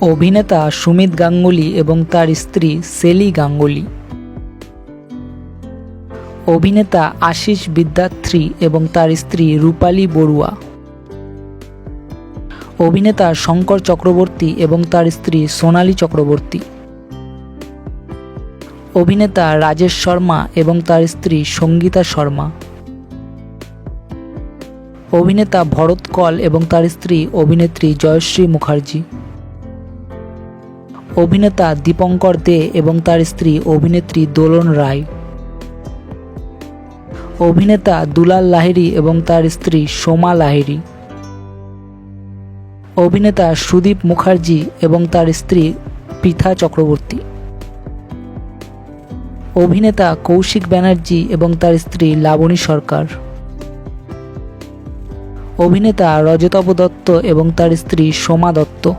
অভিনেতা সুমিত গাঙ্গুলি এবং তার স্ত্রী সেলি গাঙ্গুলি। অভিনেতা আশিস বিদ্যার্থী এবং তার স্ত্রী রূপালী বড়ুয়া। অভিনেতা শঙ্কর চক্রবর্তী এবং তার স্ত্রী সোনালী চক্রবর্তী। অভিনেতা রাজেশ শর্মা এবং তার স্ত্রী সঙ্গীতা শর্মা। অভিনেতা ভরত কল এবং তার স্ত্রী অভিনেত্রী জয়শ্রী মুখার্জি। অভিনেতা দীপঙ্কর দে এবং তার স্ত্রী অভিনেত্রী দোলন রায়। অভিনেতা দুলাল লাহিড়ী এবং তার স্ত্রী সোমা লাহিড়ি। অভিনেতা সুদীপ মুখার্জি এবং তার স্ত্রী পৃথা চক্রবর্তী। অভিনেতা কৌশিক ব্যানার্জি এবং তার স্ত্রী লাবণী সরকার। অভিনেতা রজতাভ দত্ত এবং তার স্ত্রী সোমা দত্ত।